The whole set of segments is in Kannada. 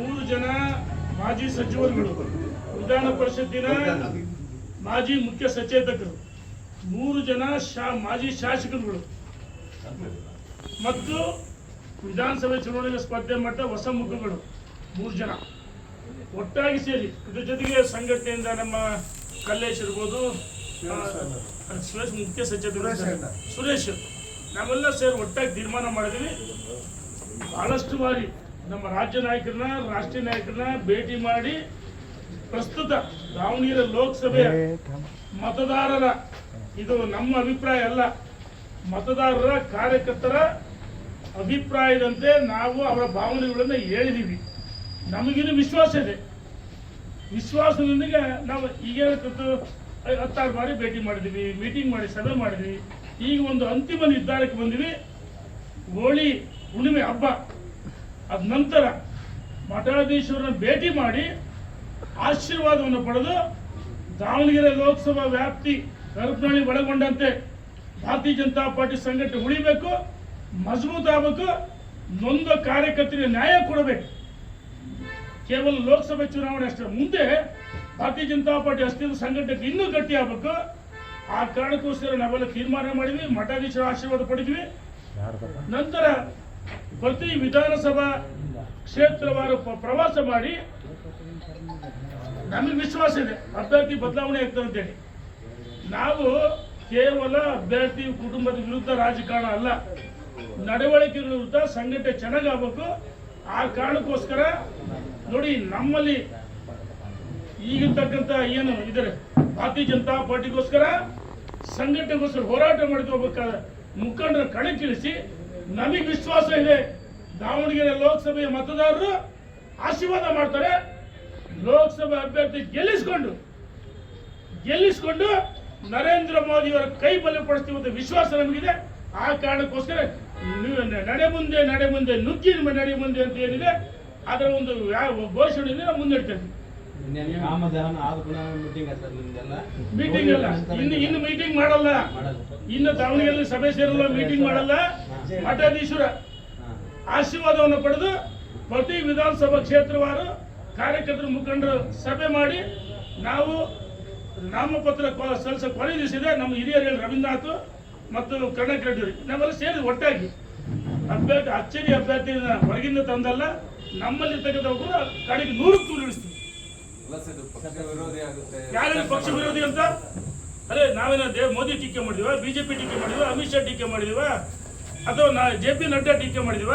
ಮೂರು ಜನ ಮಾಜಿ ಸಚಿವರುಗಳು. ವಿಧಾನ ಪರಿಷತ್ತಿನ ಮಾಜಿ ಮುಖ್ಯ ಸಚೇತಕರು. ಮೂರು ಜನ ಶಾ ಮಾಜಿ ಶಾಸಕರುಗಳು. ಮತ್ತು ವಿಧಾನಸಭೆ ಚುನಾವಣೆಗೆ ಸ್ಪರ್ಧೆ ಮಟ್ಟ ಹೊಸ ಮುಖಗಳು. ಮೂರು ಜನ. ಒಟ್ಟಾಗಿ ಸೇರಿ ಇದ್ರ ಜೊತೆಗೆ ಸಂಘಟನೆಯಿಂದ ನಮ್ಮ ಕಲ್ಲೇಶ್ ಇರ್ಬೋದು ಸುರೇಶ್ ಮುಖ್ಯ ಸಚೇತಕರು. ಸುರೇಶ್ ನಾವೆಲ್ಲ ಸೇರಿ ಒಟ್ಟಾಗಿ ತೀರ್ಮಾನ ಮಾಡಿದ್ವಿ ಬಹಳಷ್ಟು ಬಾರಿ ನಮ್ಮ ರಾಜ್ಯ ನಾಯಕರನ್ನ ರಾಷ್ಟ್ರೀಯ ನಾಯಕರನ್ನ ಭೇಟಿ ಮಾಡಿ ಪ್ರಸ್ತುತ ದಾವಣಗೆರೆ ಲೋಕಸಭೆಯ ಮತದಾರರ ಇದು ನಮ್ಮ ಅಭಿಪ್ರಾಯ ಅಲ್ಲ. ಮತದಾರರ ಕಾರ್ಯಕರ್ತರ ಅಭಿಪ್ರಾಯದಂತೆ ನಾವು ಅವರ ಭಾವನೆಗಳನ್ನ ಹೇಳಿದೀವಿ. ನಮಗಿನ್ನು ವಿಶ್ವಾಸ ಇದೆ. ವಿಶ್ವಾಸದೊಂದಿಗೆ ನಾವು ಈಗ ಹತ್ತಾರು ಬಾರಿ ಭೇಟಿ ಮಾಡಿದ್ವಿ ಮೀಟಿಂಗ್ ಮಾಡಿ ಸಭೆ ಮಾಡಿದ್ವಿ. ಈಗ ಒಂದು ಅಂತಿಮ ನಿರ್ಧಾರಕ್ಕೆ ಬಂದ್ವಿ. ಹೋಳಿ ಹುಣ್ಣಿಮೆ ಹಬ್ಬ. ಅದ ನಂತರ ಮಠಾಧೀಶ್ವರನ ಭೇಟಿ ಮಾಡಿ ಆಶೀರ್ವಾದವನ್ನು ಪಡೆದು ದಾವಣಗೆರೆ ಲೋಕಸಭಾ ವ್ಯಾಪ್ತಿ ಕರುಪ್ನಾಳಿ ಒಳಗೊಂಡಂತೆ ಭಾರತೀಯ ಜನತಾ ಪಾರ್ಟಿ ಸಂಘಟನೆ ಉಳಿಬೇಕು, ಮಜಬೂತ್ ಆಗಬೇಕು, ನೊಂದ ಕಾರ್ಯಕರ್ತರಿಗೆ ನ್ಯಾಯ ಕೊಡಬೇಕು. ಕೇವಲ ಲೋಕಸಭೆ ಚುನಾವಣೆ ಅಷ್ಟೇ, ಮುಂದೆ ಭಾರತೀಯ ಜನತಾ ಪಾರ್ಟಿ ಅಸ್ತಿತ್ವ ಸಂಘಟನೆಗೆ ಇನ್ನೂ ಗಟ್ಟಿ ಆಗಬೇಕು. ಆ ಕಾರಣಕ್ಕೋಸ್ಕರ ನಾವೆಲ್ಲ ತೀರ್ಮಾನ ಮಾಡಿದ್ವಿ, ಮಠಾಧೀಶರ ಆಶೀರ್ವಾದ ಪಡೆದ್ವಿ. ನಂತರ ಪ್ರತಿ ವಿಧಾನಸಭಾ ಕ್ಷೇತ್ರವಾರು ಪ್ರವಾಸ ಮಾಡಿ ನಮಗೆ ವಿಶ್ವಾಸ ಇದೆ. ಅಭ್ಯರ್ಥಿ ಬದಲಾವಣೆ ಆಗ್ತದೆ ಅಂತೇಳಿ. ನಾವು ಕೇವಲ ಅಭ್ಯರ್ಥಿ ಕುಟುಂಬದ ವಿರುದ್ಧ ರಾಜಕಾರಣ ಅಲ್ಲ ನಡವಳಿಕೆ ವಿರುದ್ಧ ಸಂಘಟನೆ ಚೆನ್ನಾಗಾಗಬೇಕು ಆ ಕಾರಣಕ್ಕೋಸ್ಕರ ನೋಡಿ, ನಮ್ಮಲ್ಲಿ ಈಗಿರ್ತಕ್ಕಂಥ ಏನು ಇದ್ದಾರೆ ಭಾರತೀಯ ಜನತಾ ಪಾರ್ಟಿಗೋಸ್ಕರ, ಸಂಘಟನೆಗೋಸ್ಕರ ಹೋರಾಟ ಮಾಡಿದ್ಬೇಕಾದ ಮುಖಂಡರ ಕಣಕ್ಕಿಳಿಸಿ ನಮಗೆ ವಿಶ್ವಾಸ ಇದೆ. ದಾವಣಗೆರೆ ಲೋಕಸಭೆಯ ಮತದಾರರು ಆಶೀರ್ವಾದ ಮಾಡ್ತಾರೆ. ಲೋಕಸಭೆ ಅಭ್ಯರ್ಥಿ ಗೆಲ್ಲಿಸ್ಕೊಂಡು ಗೆಲ್ಲಿಸ್ಕೊಂಡು ನರೇಂದ್ರ ಮೋದಿಯವರ ಕೈ ಬಲಪಡಿಸ್ತೀವಿ ಅಂತ ವಿಶ್ವಾಸ ನಮಗಿದೆ. ಆ ಕಾರಣಕ್ಕೋಸ್ಕರ ನಡೆ ಮುಂದೆ ನಡೆ ಮುಂದೆ ನುಗ್ಗಿ ನಡೆ ಮುಂದೆ ಅಂತ ಏನಿದೆ, ಅದರ ಒಂದು ಘೋಷಣೆಯಿಂದ ನಾವು ಮುನ್ನಡೆತಾ ಆದ ಪುನಃ ಮೀಟಿಂಗ್ ಆಗ್ತದೆ ನಿಮ್ದೆಲ್ಲ. ಮೀಟಿಂಗ್ ಅಲ್ಲ ಇನ್ನು ಇನ್ನು ಮೀಟಿಂಗ್ ಮಾಡಲ್ಲ. ಇನ್ನು ದಾವಣಗೆರೆ ಸಭೆ ಸೇರಲ್ಲ ಮೀಟಿಂಗ್ ಮಾಡಲ್ಲ. ಮಠಾಧೀಶ್ವರ. ಆಶೀರ್ವಾದವನ್ನು ಪಡೆದು ಪ್ರತಿ ವಿಧಾನಸಭಾ ಕ್ಷೇತ್ರವಾರು ಕಾರ್ಯಕರ್ತರ ಮುಖಂಡರು ಸಭೆ ಮಾಡಿ ನಾವು ನಾಮಪತ್ರ ಸಲ್ಲಿಸ ಕೊನೆ ದಿವಸ ಇದೆ. ನಮ್ಮ ಹಿರಿಯರು ರವೀಂದ್ರನಾಥ್ ಮತ್ತು ಕರ್ನಾಟಕ ರೆಡ್ಡಿ ನಾವೆಲ್ಲ ಸೇರಿ ಒಟ್ಟಾಗಿ. ಅಭ್ಯರ್ಥಿ ಅಚ್ಚರಿ ಅಭ್ಯರ್ಥಿ ಹೊರಗಿಂದ ತಂದಲ್ಲ ನಮ್ಮಲ್ಲಿರ್ತಕ್ಕಂಥ ಕೂಡ ಕಡೆಗೆ ನೂರು ಆಗುತ್ತೆ ಯಾರು ಪಕ್ಷ ವಿರೋಧಿ ಅಂತ? ಅದೇ ನಾವೇನ ಮೋದಿ ಟೀಕೆ ಮಾಡಿದಿವ ಬಿಜೆಪಿ ಟೀಕೆ ಮಾಡಿದಿವ ಅಮಿತ್ ಶಾ ಟೀಕೆ ಮಾಡಿದಿವ ಅಥವಾ ನಾ ಜೆ ಪಿ ನಡ್ಡಾ ಟೀಕೆ ಮಾಡಿದಿವ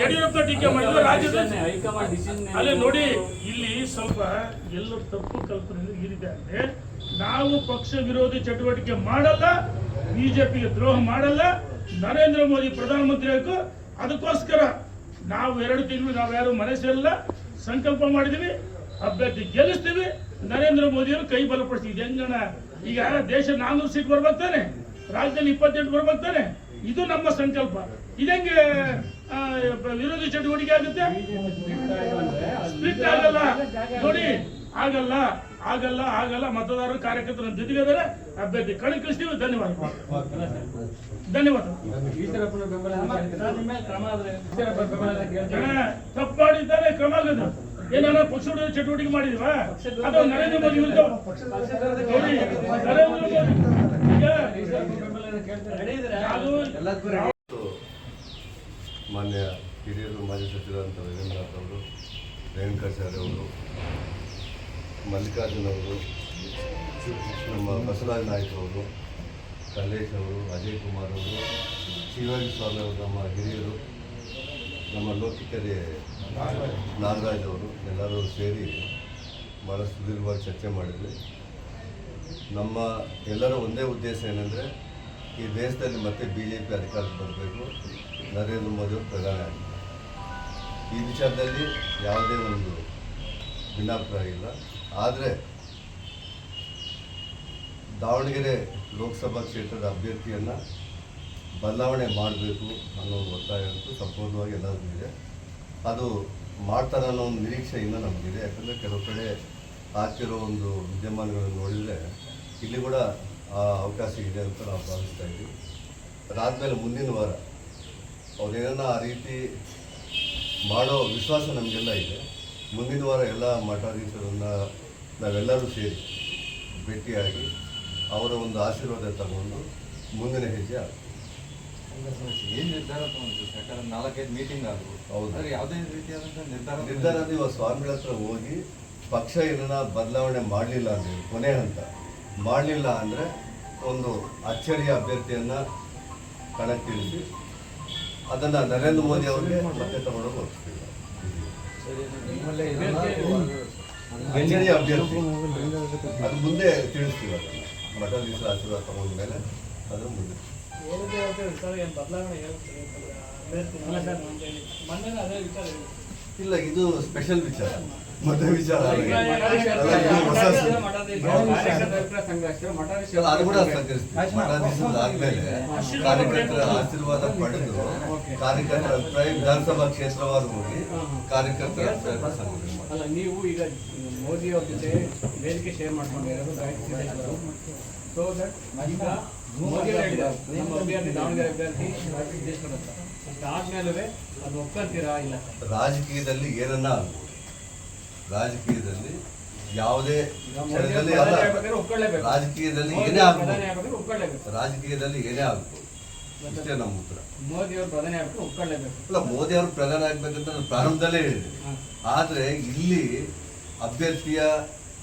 ಯಡಿಯೂರಪ್ಪ ಟೀಕೆ ಮಾಡಿದಿವ ರಾಜ್ಯದ ಅಲ್ಲಿ ನೋಡಿ ಇಲ್ಲಿ ಸ್ವಲ್ಪ ಎಲ್ಲರೂ ತಪ್ಪು ಕಲ್ಪನೆ ಈ ರೀತಿ ಆಗಿದೆ. ನಾವು ಪಕ್ಷ ವಿರೋಧಿ ಚಟುವಟಿಕೆ ಮಾಡಲ್ಲ ಬಿಜೆಪಿಗೆ ದ್ರೋಹ ಮಾಡಲ್ಲ ನರೇಂದ್ರ ಮೋದಿ ಪ್ರಧಾನಮಂತ್ರಿ ಆಯ್ತು ಅದಕ್ಕೋಸ್ಕರ ನಾವು ಎರಡು ತಿಂಗಳು ನಾವು ಯಾರು ಮನೆ ಸೇರಲ್ಲ ಸಂಕಲ್ಪ ಮಾಡಿದೀವಿ. ಅಭ್ಯರ್ಥಿ ಗೆಲ್ಲಿಸ್ತೀವಿ ನರೇಂದ್ರ ಮೋದಿಯವರು ಕೈ ಬಲಪಡಿಸ್ತೀವಿ. ಇದು ಹೆಂಗಣ ಈಗ ದೇಶ ನಾನ್ನೂರು ಸೀಟ್ ಬರ್ಬರ್ತಾನೆ ತಾನೆ? ರಾಜ್ಯದಲ್ಲಿ ಇಪ್ಪತ್ತೆಂಟು ಬರ್ಬರ್ತಾನೆ ಇದು ನಮ್ಮ ಸಂಕಲ್ಪ. ಇದಂಗೆ ವಿರೋಧಿ ಚಟುವಟಿಕೆ ಆಗುತ್ತೆ? ಸ್ಪ್ಲಿಟ್ ಆಗಲ್ಲ. ನೋಡಿ ಆಗಲ್ಲ ಆಗಲ್ಲ ಆಗಲ್ಲ. ಮತದಾರರು ಕಾರ್ಯಕರ್ತರ ಜೊತೆಗೆ ಇದಾರೆ ಅಭ್ಯರ್ಥಿ ಕಣಕ್ಕಿಳಿಸ್ತೀವಿ ಧನ್ಯವಾದ. ಧನ್ಯವಾದ. ತಪ್ಪು ಮಾಡಿದ್ದಾರೆ ಕ್ರಮ ಆಗೋದು. ಏನಾರ ಪಕ್ಷದ ಚಟುವಟಿಕೆ ಮಾಡಿದ್ವಾ? ಅದು ನರೇಂದ್ರ ಮೋದಿ ವಿರುದ್ಧ? ನರೇಂದ್ರ ಮೋದಿ ಮಾನ್ಯ ಹಿರಿಯರು, ಮಾಜಿ ಸಚಿವರಂತ ರವೀಂದ್ರನಾಥ್ ಅವರು ರೇಣುಕಾಚಾರ್ಯ ಅವರು, ಮಲ್ಲಿಕಾರ್ಜುನ್ ಅವರು, ನಮ್ಮ ಬಸವರಾಜ ನಾಯ್ಕ ಅವರು, ಕಲ್ಲೇಶ್ ಅವರು, ಅಜಯ್ ಕುಮಾರ್ ಅವರು, ಶಿವಾಜಿ ಸ್ವಾಮಿ ಅವರು, ನಮ್ಮ ಹಿರಿಯರು, ನಮ್ಮ ಲೋಕಿಕರಿ ನಾಗರಾಜ್ ಅವರು ಎಲ್ಲರೂ ಸೇರಿ ಭಾಳ ಚರ್ಚೆ ಮಾಡಿದ್ವಿ. ನಮ್ಮ ಎಲ್ಲರ ಒಂದೇ ಉದ್ದೇಶ ಏನಂದರೆ ಈ ದೇಶದಲ್ಲಿ ಮತ್ತೆ ಬಿ ಜೆ ಪಿ ಅಧಿಕಾರಕ್ಕೆ ಬರಬೇಕು. ನರೇಂದ್ರ ಮೋದಿ ಅವರು ಪ್ರಧಾನಿ ಆಗಬೇಕು ಈ ವಿಚಾರದಲ್ಲಿ ಯಾವುದೇ ಒಂದು ಭಿನ್ನಾಭಿಪ್ರಾಯ ಇಲ್ಲ. ಆದರೆ ದಾವಣಗೆರೆ ಲೋಕಸಭಾ ಕ್ಷೇತ್ರದ ಅಭ್ಯರ್ಥಿಯನ್ನು ಬದಲಾವಣೆ ಮಾಡಬೇಕು ಅನ್ನೋ ಒತ್ತಾಯ ಅಂತೂ ಸಂಪೂರ್ಣವಾಗಿ ಎಲ್ಲರಿಗೂ ಇದೆ. ಅದು ಮಾಡ್ತಾರೆ ಅನ್ನೋ ಒಂದು ನಿರೀಕ್ಷೆ ಇನ್ನೂ ನಮಗಿದೆ. ಯಾಕಂದರೆ ಕೆಲವು ಕಡೆ ಆಗ್ತಿರೋ ಒಂದು ವಿದ್ಯಮಾನಗಳನ್ನು ನೋಡಿದರೆ ಇಲ್ಲಿ ಕೂಡ ಆ ಅವಕಾಶ ಇದೆ ಅಂತ ನಾವು ಭಾವಿಸ್ತಾ ಇದ್ದೀವಿ. ಅದಾದಮೇಲೆ ಮುಂದಿನ ವಾರ ಅವ್ರೇನ ಆ ರೀತಿ ಮಾಡೋ ವಿಶ್ವಾಸ ನಮಗೆಲ್ಲ ಇದೆ. ಮುಂದಿನ ವಾರ ಎಲ್ಲ ಮಠಾಧೀಶರನ್ನು ನಾವೆಲ್ಲರೂ ಸೇರಿ ಭೇಟಿಯಾಗಿ ಅವರ ಒಂದು ಆಶೀರ್ವಾದ ತಗೊಂಡು ಮುಂದಿನ ಹೆಜ್ಜೆ ಆಗ್ತದೆ ಏನ್ ನಿರ್ಧಾರ ತಗೊಂಡ್ರು ಯಾಕಂದ್ರೆ ನಾಲ್ಕೈದು ಮೀಟಿಂಗ್ ಆದ್ರು. ಹೌದು. ಯಾವುದೇ ರೀತಿಯಾದಂಥ ನಿರ್ಧಾರ ನಿರ್ಧಾರ ನೀವು ಸ್ವಾಮಿಗಳ ಹತ್ರ ಹೋಗಿ ಪಕ್ಷ ಏನನ್ನ ಬದಲಾವಣೆ ಮಾಡಲಿಲ್ಲ ಅಂದ್ರೆ ಕೊನೆ ಹಂತ. ಮಾಡಲಿಲ್ಲ ಅಂದ್ರೆ ಒಂದು ಅಚ್ಚರಿಯ ಅಭ್ಯರ್ಥಿಯನ್ನ ಕಣಕ್ಕಿಳಿಸಿ ಅದನ್ನ ನರೇಂದ್ರ ಮೋದಿ ಅವರಿಗೆ ಮತ್ತೆ ತಗೊಂಡೋಗಿ ಹೋಗ್ತೀವಿ ಅಚ್ಚರಿಯ ಅಭ್ಯರ್ಥಿ. ಅದು ಮುಂದೆ ತಿಳಿಸ್ತೀವಿ ಅದನ್ನು. ಮಠಾಧೀಶರ ಆಶೀರ್ವಾದ ತಗೊಂಡ ಮೇಲೆ ಅದ್ರ ಮುಂದೆ. ಹೇಳ್ತೇವೆ ವಿಚಾರ ಏನು ಬದಲಾವಣೆ ಅಲ್ಲ ಸರ್ ಮೊನ್ನೆ ಅದೇ ವಿಚಾರ ಇದೆ ಇಲ್ಲ ಇದು ಸ್ಪೆಷಲ್ ವಿಚಾರ. ಮತ್ತೆ ವಿಚಾರ ಅದು ಕೂಡ ಮಠಾಧೀಶದ ಆದ್ಮೇಲೆ ಕಾರ್ಯಕರ್ತರ ಆಶೀರ್ವಾದ ಪಡೆದು ಕಾರ್ಯಕರ್ತರ ಅಭಿಪ್ರಾಯ ವಿಧಾನಸಭಾ ಕ್ಷೇತ್ರವಾಗಿ ಹೋಗಿ ಕಾರ್ಯಕರ್ತರ ಅಭಿಪ್ರಾಯ ಸಂಗ್ರಹ ಅಲ್ಲ ನೀವು ಈಗ ಮೋದಿ ಅವ್ರ ಜೊತೆ ವೇದಿಕೆ ಶೇರ್ ಮಾಡ್ಕೊಂಡಿರೋದು ಸೊ ದಟ್ ಈಗ ನಮ್ಮ ಅಭ್ಯರ್ಥಿ ದಾವಣಗೆರೆ ಅಭ್ಯರ್ಥಿ ಅದಾದ್ಮೇಲೆ ಅದು ಒಪ್ಕೊಂತೀರಾ ಇಲ್ಲ ರಾಜಕೀಯದಲ್ಲಿ ಏನನ್ನ ಆಗ್ಬೋದು? ರಾಜಕೀಯದಲ್ಲಿ ಯಾವುದೇ ಕ್ಷಣದಲ್ಲಿ ಅಲ್ಲ. ರಾಜಕೀಯದಲ್ಲಿ ಏನೇ ಆಗ್ಬೋದು. ರಾಜಕೀಯದಲ್ಲಿ ಏನೇ ಆಗ್ಬೋದು? ಇಷ್ಟೇ ನಮ್ಮ ಉತ್ತರ. ಮೋದಿ ಅವರು ಪ್ರಧಾನಿ ಆಗ್ಬೇಕು ಒಪ್ಕೊಳ್ಳೇಬೇಕು. ಅಲ್ಲ ಮೋದಿ ಅವರು ಪ್ರಧಾನ ಆಗ್ಬೇಕಂತ ನಾನು ಪ್ರಾರಂಭದಲ್ಲೇ ಹೇಳಿದೆ. ಆದರೆ ಇಲ್ಲಿ ಅಭ್ಯರ್ಥಿಯ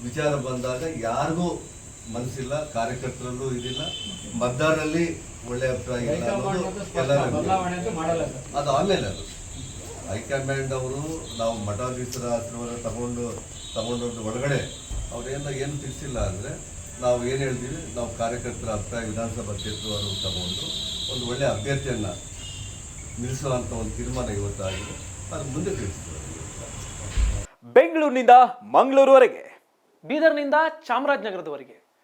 ವಿಚಾರ ಬಂದಾಗ ಯಾರಿಗೂ ಮನಸ್ಸಿಲ್ಲ ಕಾರ್ಯಕರ್ತರಲ್ಲೂ ಇದಿಲ್ಲ. ಮತದಾರರಲ್ಲಿ ಒಳ್ಳೆ ಅಭಿಪ್ರಾಯ ಇಲ್ಲ ಅನ್ನೋದು ಮತ್ತು ಎಲ್ಲರಿಗೂ ಬದಲಾವಣೆ ಮಾಡಲ್ಲ ಸರ್. ಅದು ಆಮೇಲೆ ಅದು. ಹೈಕಮಾಂಡ್ ಅವರು ನಾವು ಮಠಾಧೀಶರ ಹತ್ರವನ್ನು ತಗೊಂಡು ತಗೊಂಡೋದ್ರ ಒಳಗಡೆ ಅವರೇನು ಏನು ತಿಳಿಸಿಲ್ಲ ಅಂದರೆ ನಾವು ಏನು ಹೇಳ್ತೀವಿ? ನಾವು ಕಾರ್ಯಕರ್ತರ ಅಭಿಪ್ರಾಯ ವಿಧಾನಸಭಾ ಕ್ಷೇತ್ರವನ್ನು ತಗೊಂಡು ಒಂದು ಒಳ್ಳೆಯ ಅಭ್ಯರ್ಥಿಯನ್ನು ನಿಲ್ಲಿಸುವಂಥ ಒಂದು ತೀರ್ಮಾನ ಇವತ್ತಾಗಿದೆ. ಅದು ಮುಂದೆ ತಿಳಿಸ್ತೀವಿ. ಬೆಂಗಳೂರಿನಿಂದ ಮಂಗಳೂರುವರೆಗೆ ಬೀದರ್ನಿಂದ ಚಾಮರಾಜನಗರದವರೆಗೆ.